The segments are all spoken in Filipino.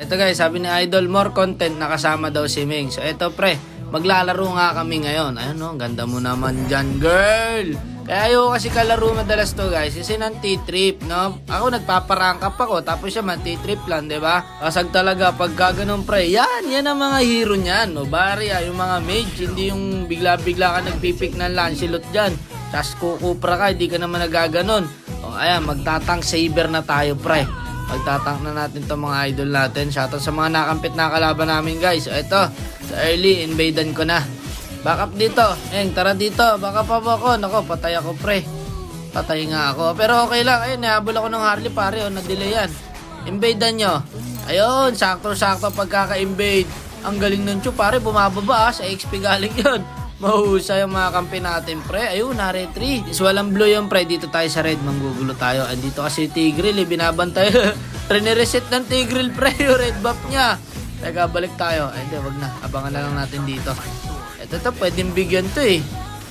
Ito guys, sabi ni Idol, more content nakasama daw si Ming. So ito pre, maglalaro nga kami ngayon. Ayun no, ganda mo naman dyan, girl. Kaya ayoko kasi kalaro madalas to guys, kasi nanti-trip, no? Ako nagpaparangkap ako, tapos siya manti-trip lang, di ba? Kasag talaga pagka ganun pre, yan, yan ang mga hero niyan, no? Bari, ah, yung mga mage, hindi yung bigla-bigla ka nagpipick ng Lancelot dyan. Tapos kukupra ka, hindi ka naman nagaganon. O ayan, magtatang saber na tayo pre. Pagtatank na natin itong mga idol natin. Shoutout sa mga nakampit na kalaban namin guys. So ito, sa early, invadan ko na. Back up dito. Eng, tara dito. Baka pa ba ako? Nako, patay ako pre. Patay nga ako. Pero okay lang. Ayun, nahabol ako ng Harley pare. Oh, na-delay yan. Invadan nyo. Ayun, sakto-sakto pagkaka-invade. Ang galing nun Chu, pare. Bumababa ah. Sa XP galing yun. Mahusay ang mga kampi natin, pre. Ayun, nare 3. Is walang blue yung pre. Dito tayo sa red. Manggugulo tayo. Andito kasi Tigril, eh. Binabantay. Rene-reset ng Tigril, pre. Yung red buff niya. Teka, balik tayo. Ay, hindi, wag na. Abangan na lang natin dito. Ito to, pwedeng bigyan to eh.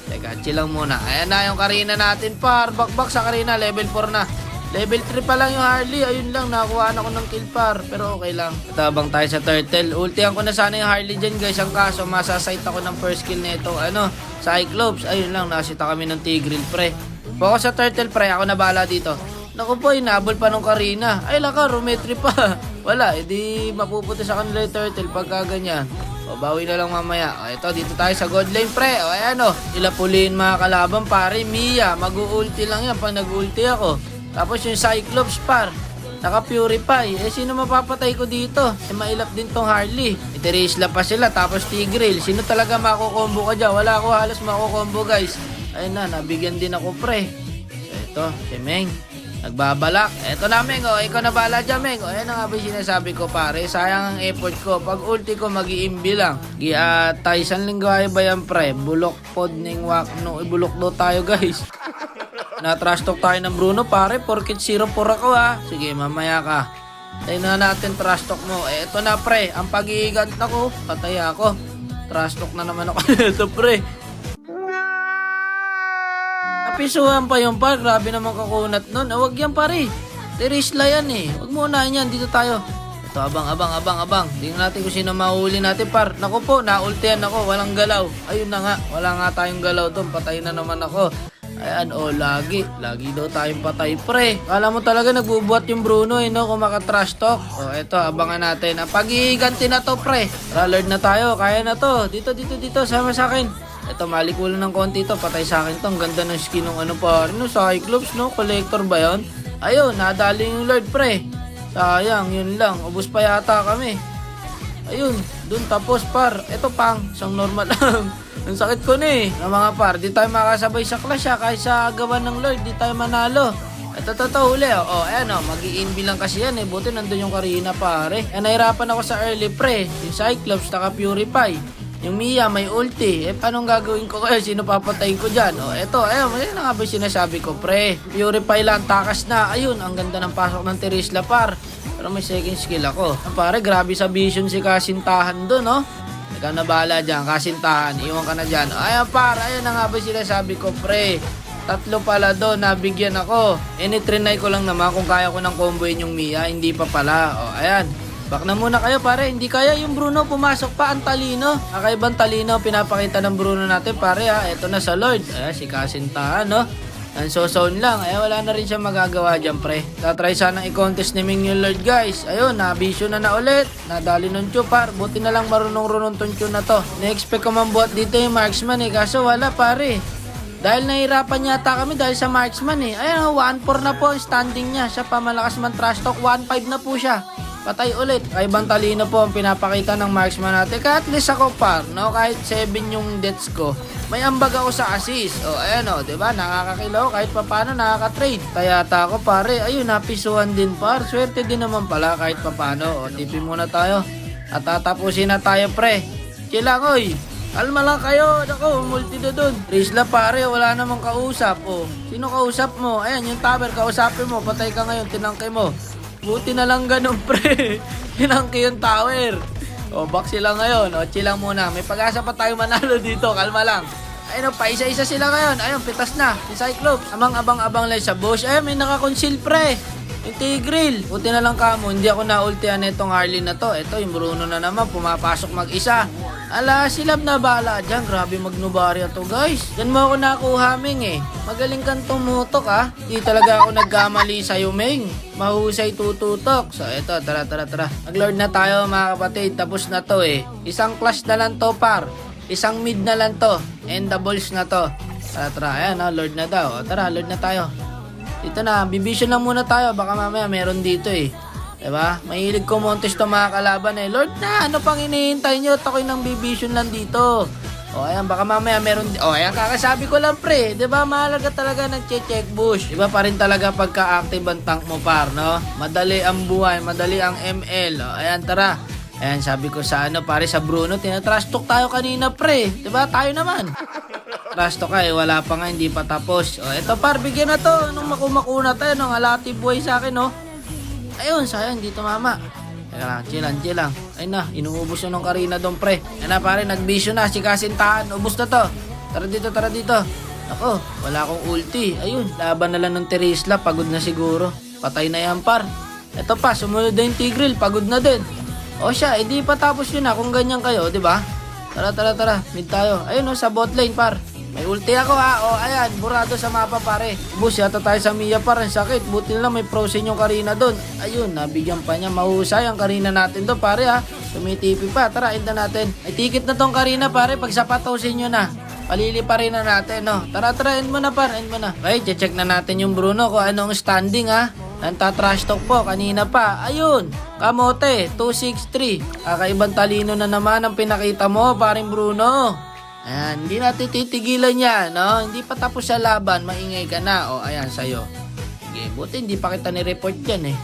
Teka, chill lang muna. Ayan na yung Karina natin, par. Bakbak sa Karina, level 4 na. Level 3 pa lang yung Harley. Ayun lang, nakuha na ko ng kill par. Pero okay lang. Tabang tayo sa turtle. Ultihan ko na sana yung Harley dyan guys. Ang kaso, masasight ako ng first kill nito. Ano, Cyclops. Ayun lang, nasita kami ng Tigril pre. Focus sa turtle pre. Ako na bahala dito. Naku po, inabol pa nung Karina. Ay, laka, rumetri pa. Wala, edi mapupunta sa kanila yung turtle pagka ganyan. O, bawi na lang mamaya. O, ito, dito tayo sa god lane, pre. O, ayan o. Ilapuliin mga kalaban, pare. Mia, mag-ulti lang yan pag nag-ulti ako. Tapos yung Cyclops, par. Naka-purify. Eh, sino mapapatay ko dito? Eh, mailap din tong Harley. Itirisla pa sila, tapos Tigril. Sino talaga makukombo ka dyan? Wala ako halos makukombo, guys. Ayun na, nabigyan din ako, pre. Ito, si Meng. Nagbabalak. Eto na, Meng. O, ikaw na bala dyan, Meng. O, yan ang yung sinasabi ko, pare. Sayang ang effort ko. Pag ulti ko, mag-iimbi lang. Giatay, san linggo ay ba yan, pre? Bulok pod ning wak. No, ibulok daw tayo, guys. Na-trash talk tayo ng Bruno, pare. Porkit 0-4 ako, ha. Sige, mamaya ka. Tayo na natin trash talk mo. Eh, eto na, pre. Ang pag-iigant na ko. Patay ako. Trash talk na naman ako. Ito, pre. Napisuhan pa yung par. Grabe naman kakunat nun. Ah, wag yan pare. Terisla yan eh. Wag mo unahin yan. Dito tayo. Ito, abang, abang, abang, abang. Tingnan natin kung sino mahuli natin par. Naku po, naultihan ako. Walang galaw. Ayun na nga. Wala nga tayong galaw doon. Patay na naman ako. Ayan, oh, lagi. Lagi daw tayong patay, pre. Kala mo talaga nagbubuhat yung Bruno, eh, no? Kung maka-trash talk. Oh, eto, abangan natin. Ang pag-iiganti na to, pre. Rallard na tayo. Kaya na to. Dito, dito, dito. Sama sa akin. Ito, malikulan ng konti to. Patay sa akin to. Ang ganda ng skin ng ano pa. Ano, Cyclops, no? Collector ba yun? Ayun, nadali yung Lord, pre. Sayang, yun lang. Ubus pa yata kami. Ayun, dun tapos par. Ito pang, isang normal lang. Ang sakit ko na eh. Na mga par, di tayo makasabay sa clash ha. Kahit sa agawan ng Lord, di tayo manalo. Ito, ito, huli. O, oh, ayan o, mag i lang kasi yan eh. Buti nandun yung Karina pare. Eh, nahirapan ako sa early pre. Yung Cyclops, naka-purify. Yung Mia, may ulti. Eh, paano gagawin ko kayo? Sino papatayin ko dyan? O, eto, ayun, ayun na nga ba sinasabi ko, pre? Purify lang, takas na. Ayun, ang ganda ng pasok ng Terisla, par. Pero may second skill ako. Ah, Pare, grabe sa vision si Kasintahan doon, no? Ikaw na bahala dyan, Kasintahan. Iwan ka na dyan. Ayan, par, ayun na nga ba yung sinasabi ko, pre? Tatlo pala doon, nabigyan ako. Initrinay ko lang naman kung kaya ko ng comboin yung Mia, hindi pa pala. O, ayan. Back na muna kayo pare, hindi kaya yung Bruno pumasok pa ang talino. Kakaibang talino pinapakita ng Bruno natin pare ha. Ito na sa Lord. Ayan, si Kasintahan no. Ang zone lang. Ay wala na rin siya magagawa dyan pre. Tatry sana i-contest ni Ming Lord guys. Ayun, nabisyo na na ulit. Nadali ng Chupar. Buti na lang marunong-runong tong tune na to. Na-expect ko man buhat dito yung marksman eh. Kaso wala pare. Dahil nahirapan yata kami dahil sa marksman eh. Ayan, 1-4 na po ang standing niya. Siya pa malakas man trash talk. 1-5 na po siya. Patay ulit. Kaibang talino po ang pinapakita ng marksman natin. Kaya at least ako par, no? Kahit 7 yung deaths ko. May ambag ako sa assist. O, ayan o, di ba? Nakakakilaw kahit papano nakaka-trade. Kaya ata ako pare, ayun, napisuhan din par. Swerte din naman pala kahit papano. O, tipi muna tayo. At tatapusin na tayo pre. Chilang oy. Kalma lang kayo. Ako, multi na dun. Rizla pare, wala namang kausap. O, sino kausap mo? Ayan, yung tower, kausapin mo. Patay ka ngayon, tinangkay mo. Buti na lang ganun, pre. Tinangkay yung tower. O, box sila ngayon. O, chill lang muna. May pag-asa pa tayo manalo dito. Kalma lang. Ayun o, pa isa-isa sila ngayon. Ayun, pitas na. Si Cyclops. Amang abang-abang lang sa bush. Ayun, may nakakonceal, pre. Yung Tigreal. Buti na lang kamo, hindi ako na-ultihan itong Harley na to. Ito, yung Bruno na naman, pumapasok mag-isa. Ala, silab na bala dyan. Grabe magnubarya to, guys. Diyan mo ako nakuha, Ming, eh. Magaling kang tumutok, ha. Di talaga ako nagkamali sa'yo, Ming. Mahusay tututok. So, eto, tara, tara, tara. Mag-lord na tayo, mga kapatid. Tapos na to, eh. Isang clash na lang to, par. Isang mid na lang to. And doubles na to. Tara, tara. Ayan, ha. Lord na daw. O, Tara, lord na tayo. Dito na, bibision lang muna tayo. Baka mamaya meron dito eh. Diba? Mahilig ko montes to mga kalaban eh. Lord na, ano pang hinihintay nyo? At ako'y nang bibision lang dito. O ayan, baka mamaya meron... O ayan, kakasabi ko lang pre. Diba, mahalaga talaga ng check bush. Diba pa rin talaga pagka-active ang tank mo par, no? Madali ang buhay, madali ang ML. O ayan, tara. Ayan, sabi ko sa ano, pare sa Bruno, tinatrash talk tayo kanina pre. Diba, tayo naman. Trash talk eh, wala pa nga, hindi pa tapos. O, eto par, bigyan na to. Nung makumakuna tayo, nung alati buhay sa akin, no? Ayun, sayang, dito mama. Teka lang, chill lang, chill lang. Ayun na, inuubos na nung Karina doon, pre. Ayun na, pare, nagbisyo na, si Kasintahan. Ubus na to. Tara dito, tara dito. Ako, wala akong ulti. Ayun, laban na lang ng Terisla, pagod na siguro. Patay na yan, par. Eto pa, sumunod na yung Tigril, pagod na din. O siya, edi pa tapos yun na kung ganyan kayo, di ba? Tara, tara, tara, mid tayo. Ayun, no, sa bot lane, par. May ulti ako ha. O, ayan, burado sa mapa pare. Bus, yata tayo sa Mia par. Ang sakit. Buti na may frozen yung Karina doon. Ayun, nabigyan pa niya. Mahusay ang Karina natin doon pare ha. Tumitipi pa. Tara, enda natin. Ay, ticket na tong Karina pare. Pag sapatosin nyo na. Palili pa rin na natin, no? Tara, tara, end mo na par. End mo na. Okay, check na natin yung Bruno kung anong standing ha. Nantatrash talk po kanina pa. Ayun, kamote, 263. Kakaibang talino na naman ang pinakita mo, paring Bruno. Ayan, hindi natin titigilan yan, no? Hindi pa tapos sa laban, maingay ka na. O, ayan, sa'yo. Sige, buti hindi pa kita ni-report yan, eh.